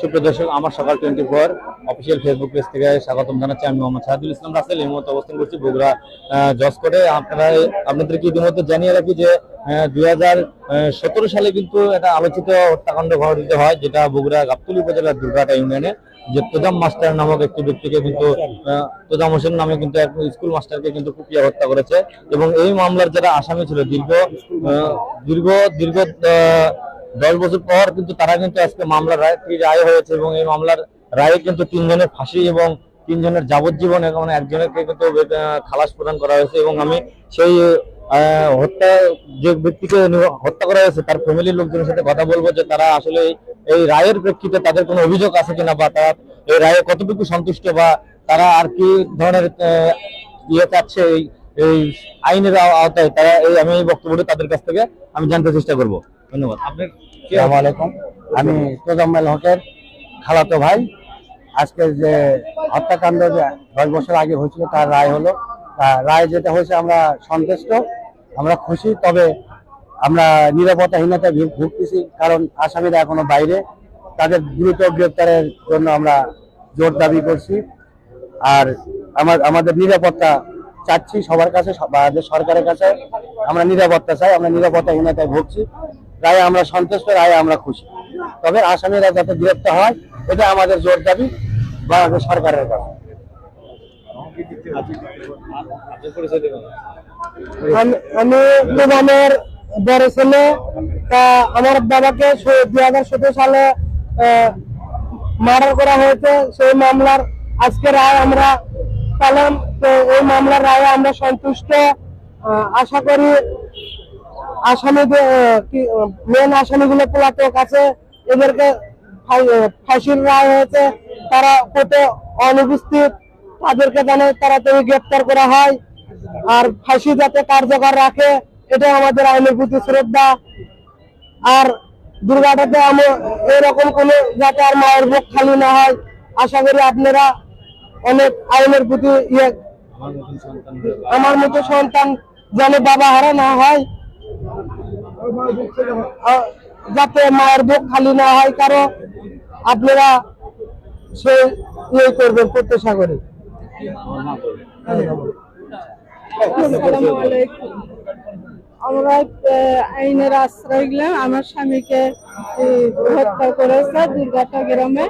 সুপ্রিয় আমার সকাল twenty four official Facebook page থেকে স্বাগতম জানাচ্ছি আমি মোহাম্মদ ইসলাম রাসেল। এই মুহূর্তে অবস্থান করছি বগুড়া আহ, জসকোটে আপনারা আপনাদেরকে ইতিমধ্যে জানিয়ে রাখি যে দুই সালে কিন্তু একটা আলোচিত হত্যাকাণ্ড ঘটিত হয় যেটা বগুড়া গাবতলী উপজেলার দুর্গাটা ইউনিয়নে যে তোজাম মাস্টার নামক একটি ব্যক্তিকে কিন্তু তোজাম হোসেন নামে কিন্তু এক স্কুল মাস্টারকে কিন্তু কুপিয়ে হত্যা করেছে। এবং এই মামলার যারা আসামি ছিল দীর্ঘ দীর্ঘ দীর্ঘ দশ বছর পর কিন্তু তারা কিন্তু আজকে মামলার রায় রায় হয়েছে এবং এই মামলার রায়ে কিন্তু তিনজনের ফাঁসি এবং তিনজনের যাবজ্জীবন এবং একজনকে কিন্তু খালাস প্রদান করা হয়েছে এবং আমি সেই হত্যা যে ব্যক্তিকে হত্যা করা হয়েছে, তার ফ্যামিলির লোকজনের সাথে কথা বলব যে তারা আসলে এই রায়ের প্রেক্ষিতে তাদের কোনো অভিযোগ আছে কিনা বা তারা এই রায়ে কতটুকু সন্তুষ্ট বা তারা আর কি ধরনের ইয়ে চাচ্ছে এই এই আইনের আওতায় তারা এই আমি এই বক্তব্যটা তাদের কাছ থেকে আমি জানতে চেষ্টা করব। ধন্যবাদ। আমি তোজাম্মেল হকের খালাতো ভাই। আজকে যে হত্যাকাণ্ড দশ বছর আগে হয়েছিল, তার রায় হলো। রায় যেটা হয়েছে, আমরা সন্তুষ্ট, আমরা খুশি, তবে আমরা নিরাপত্তাহীনতায় ভুগতেছি, কারণ আসামিরা এখনও বাইরে। তাদের দ্রুত গ্রেপ্তারের জন্য আমরা জোর দাবি করছি। আর আমার, আমাদের নিরাপত্তা চাচ্ছি সবার কাছে সরকারের কাছে। আমরা নিরাপত্তা চাই, আমরা নিরাপত্তাহীনতায় ভুগছি। রায়ে আমরা সন্তুষ্ট, রায় আমরা খুশি। তবে আসামিরা যাতে গ্রেপ্তার হয়, এটা আমাদের জোর দাবি বাংলাদেশ সরকারের দেবেন আমি নিজামের বড় ছেলে, তা আমার বাবাকে দুই হাজার সতেরো সালে মার্ডার করা হয়েছে। সেই মামলার আজকে রায় আমরা পেলাম। তো এই মামলার রায়ে আমরা সন্তুষ্ট। আশা করি আসামিদের মেন আসামিগুলো পলাতক আছে এদেরকে ফাঁসির রায় হয়েছে তারা কোর্টে অনুপস্থিত তাদেরকে যেন তাড়াতাড়ি গ্রেপ্তার করা হয় আর ফাঁসি যাতে কার্যকর রাখে এটা আমাদের আইনের প্রতি শ্রদ্ধা। আর দুর্গাটাতে আমি এরকম কোন যাতে আর মায়ের বুক খালি না হয় আশা করি আপনারা অনেক আইনের প্রতি ইয়ে আমার মতো সন্তান যেন বাবা হারা না হয় যাতে মায়ের বুক খালি না হয় কারও আপনারা সে ইয়ে করবেন প্রত্যাশা করি। আমরা আইনের আশ্রয় গেলাম আমার স্বামীকে হত্যা করেছে দুর্গাটা গ্রামে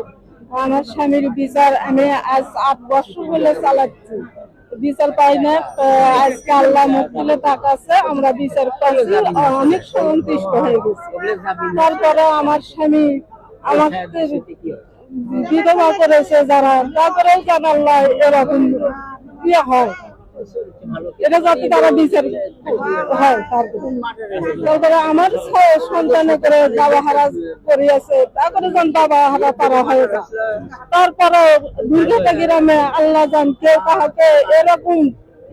আমার স্বামীর বিচার আমি আজ আট বছর হলে চালাচ্ছি। বিচার পাই না আজকে আল্লাহ মুক্তিলে তাকাছে আমরা বিচার পাচ্ছি অনেক সন্তুষ্ট হয়ে গেছি। তারপরে আমার স্বামী আমাকে বিধবা করেছে যারা, তারপরেও জানাল্লাহ এরকম ইয়ে হয়। এটা যাতে তারা বিচার তারপরে আমার সন্তানে করে বাবা হারা করিয়াছে, তারপরে যেন বাবা হারা তারা হয়ে তারপরে দুর্গাটা গ্রামে আল্লাহ জান কেউ কাহাকে এরকম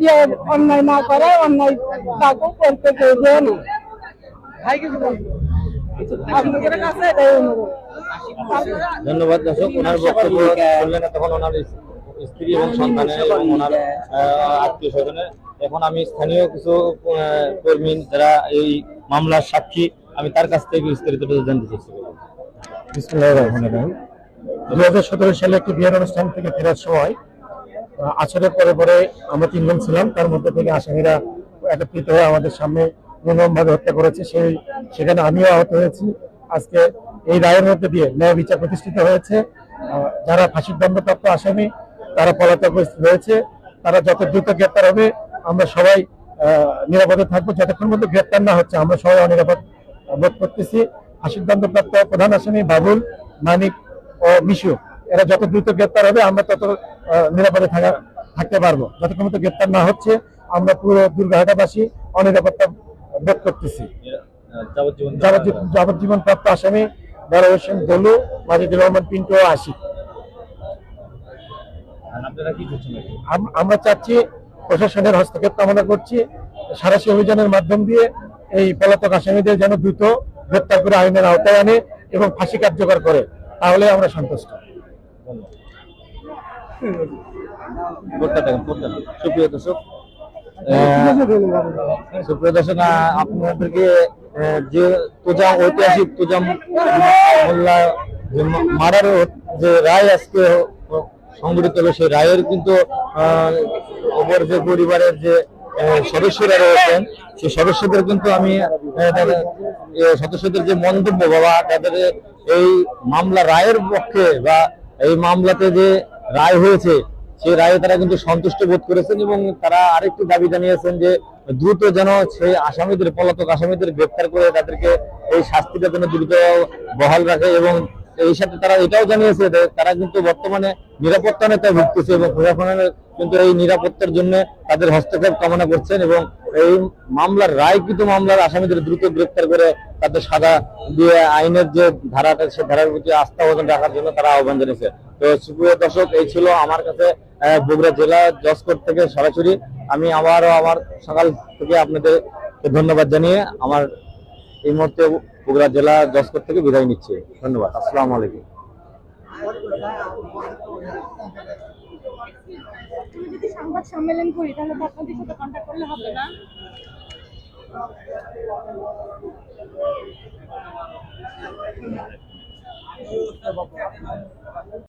ইয়ে অন্যায় না করে অন্যায় কাকু করতে কেউ না। ধন্যবাদ দর্শক, ওনার বক্তব্য শুনলেন, তখন ওনার স্ত্রী এবং সন্তানের এবং ওনার আত্মীয় স্বজনের এখন আমি স্থানীয় কিছু কর্মী যারা এই মামলার সাক্ষী আমি তার কাছ থেকে বিস্তারিত জানতে রহিম। দুই হাজার সতেরো সালে একটি বিয়ের অনুষ্ঠান থেকে ফেরার সময় আহ, আছরের পরে পরে আমরা তিনজন ছিলাম। তার মধ্যে থেকে আসামিরা একত্রিত হয়ে আমাদের সামনে নির্মমভাবে হত্যা করেছে। সেই সেখানে আমিও আহত হয়েছি। আজকে এই রায়ের মধ্যে দিয়ে ন্যায় বিচার প্রতিষ্ঠিত হয়েছে। যারা ফাঁসির দণ্ডপ্রাপ্ত আসামি তারা পলাতক হয়েছে। তারা যত দ্রুত গ্রেপ্তার হবে আমরা সবাই নিরাপদে থাকব। যতক্ষণ পর্যন্ত গ্রেপ্তার না হচ্ছে আমরা সবাই অনিরাপদ বোধ করতেছি। ফাঁসির দণ্ডপ্রাপ্ত প্রধান আসামি বাবুল মানিক ও মিশু এরা যত দ্রুত গ্রেপ্তার হবে আমরা তত নিরাপদে থাকা থাকতে পারব। যতক্ষণ পর্যন্ত গ্রেপ্তার না হচ্ছে আমরা পুরো দুর্গাহাটাবাসী অনিরাপত্তা বোধ করতেছি। যাবজ্জীবন প্রাপ্ত আসামি বড় হোসেন দলু মাজিদুর রহমান পিন্টু ও আশিক। আমরা চাচ্ছি প্রশাসনের হস্তক্ষেপ কামনা করছি। সারাশি অভিযানের মাধ্যম দিয়ে এই পলাতক আসামিদের যেন দ্রুত গ্রেপ্তার করে আইনের আওতায় আনে এবং ফাঁসি কার্যকর করে তাহলে আমরা সন্তুষ্ট। সুপ্রিয় দর্শক সুপ্রিয় দর্শক আপনাদেরকে যে তোজাম ঐতিহাসিক তোজাম মোল্লা যে মার্ডার যে রায় আজকে সংগঠিত হলো সেই রায়ের কিন্তু ওপর যে পরিবারের যে সদস্যরা রয়েছেন, সেই সদস্যদের কিন্তু আমি সদস্যদের যে মন্তব্য বা তাদের এই মামলা রায়ের পক্ষে বা এই মামলাতে যে রায় হয়েছে, সেই রায়ে তারা কিন্তু সন্তুষ্ট বোধ করেছেন এবং তারা আরেকটি দাবি জানিয়েছেন যে দ্রুত যেন সেই আসামিদের, পলাতক আসামিদের গ্রেপ্তার করে তাদেরকে এই শাস্তিটা যেন দ্রুত বহাল রাখে এবং এই সাথে তারা এটাও জানিয়েছে তারা কিন্তু বর্তমানে নিরাপত্তা নেতা ভুগতেছে এবং প্রশাসনের কিন্তু এই নিরাপত্তার জন্য তাদের হস্তক্ষেপ কামনা করছেন এবং এই মামলার রায় কিন্তু মামলার আসামিদের দ্রুত গ্রেপ্তার করে তাদের সাদা দিয়ে আইনের যে ধারাটা, সে ধারার প্রতি আস্থা ওজন রাখার জন্য তারা আহ্বান জানিয়েছে। তো সুপ্রিয় দর্শক, এই ছিল আমার কাছে বগুড়া জেলা জজকোর্ট থেকে সরাসরি। আমি আবারও আমার সকাল থেকে আপনাদের ধন্যবাদ জানিয়ে আমার এই মুহূর্তে বগুড়া জেলা জসকর থেকে বিদায় নিচ্ছে। ধন্যবাদ। আসসালাম আলাইকুম। যদি সম্মেলন করি